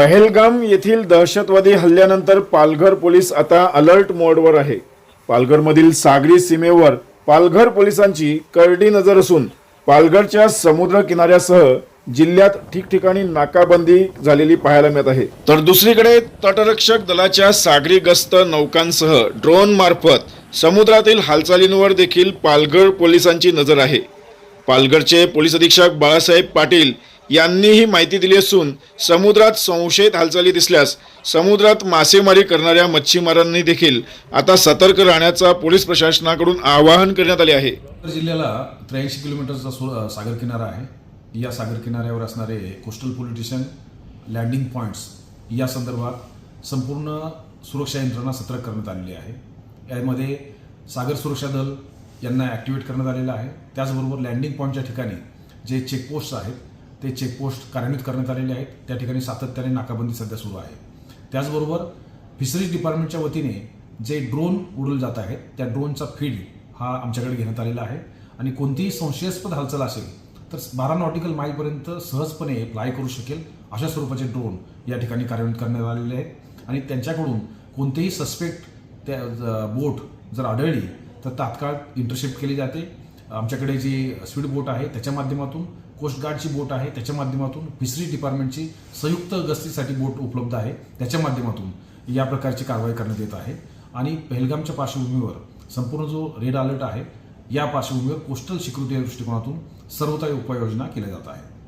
पहेलगाम येथील दहशतवादी हल्ल्यानंतर पालघर पोलीस आता अलर्ट मोडवर आहे. पालघरमधील सागरी सीमेवर पालघर पोलिसांची करडी नजर असून पालघरच्या समुद्र किनाऱ्यासह जिल्ह्यात ठिकठिकाणी नाकाबंदी झालेली पाहायला मिळत आहे. तर दुसरीकडे तटरक्षक दलाच्या सागरी गस्त नौकांसह ड्रोन मार्फत समुद्रातील हालचालींवर देखील पालघर पोलिसांची नजर आहे. पालघरचे पोलीस अधीक्षक बाळासाहेब पाटील यांनी ही माहिती दिली असून समुद्रात संशयित हालचाली दिसल्यास समुद्रात मासेमारी करणाऱ्या मच्छीमारांनी देखील आता सतर्क राहण्याचा पोलीस प्रशासनाकडून आवाहन करण्यात आले आहे. जिल्ह्याला त्र्याऐंशी किलोमीटरचा सु सागर किनारा आहे. या सागर किनाऱ्यावर असणारे कोस्टल पोलिटिशियन लँडिंग पॉईंट्स या संदर्भात संपूर्ण सुरक्षा यंत्रणा सतर्क करण्यात आलेली आहे. यामध्ये सागर सुरक्षा दल यांना ॲक्टिवेट करण्यात आलेलं आहे. त्याचबरोबर लँडिंग पॉईंटच्या ठिकाणी जे चेकपोस्ट आहेत ते चेकपोस्ट कार्यान्वित करण्यात आलेले आहेत. त्या ठिकाणी सातत्याने नाकाबंदी सध्या सुरू आहे. त्याचबरोबर फिशरीज डिपार्टमेंटच्या वतीने जे ड्रोन उडवले जात आहेत त्या ड्रोनचा फीड हा आमच्याकडे घेण्यात आलेला आहे. आणि कोणतीही संशयास्पद हालचाल असेल तर बारा नॉटिकल माईलपर्यंत सहजपणे फ्लाय करू शकेल अशा स्वरूपाचे ड्रोन या ठिकाणी कार्यान्वित करण्यात आलेले आहेत. आणि त्यांच्याकडून कोणतेही सस्पेक्ट त्या बोट जर आढळली तर तात्काळ इंटरशिप्ट केली जाते. आमच्याकडे जी स्पीड बोट आहे त्याच्या माध्यमातून कोस्ट गार्डची बोट आहे त्याच्या माध्यमातून फिशरीज डिपार्टमेंटची संयुक्त गस्तीसाठी बोट उपलब्ध आहे त्याच्या माध्यमातून या प्रकारची कारवाई करण्यात येत आहे आणि पहलगामच्या पार्श्वभूमीवर संपूर्ण जो रेड अलर्ट आहे या पार्श्वभूमीवर कोस्टल सिक्युरिटी दृष्टिकोनातून सर्वता उपाययोजना केल्या जात आहेत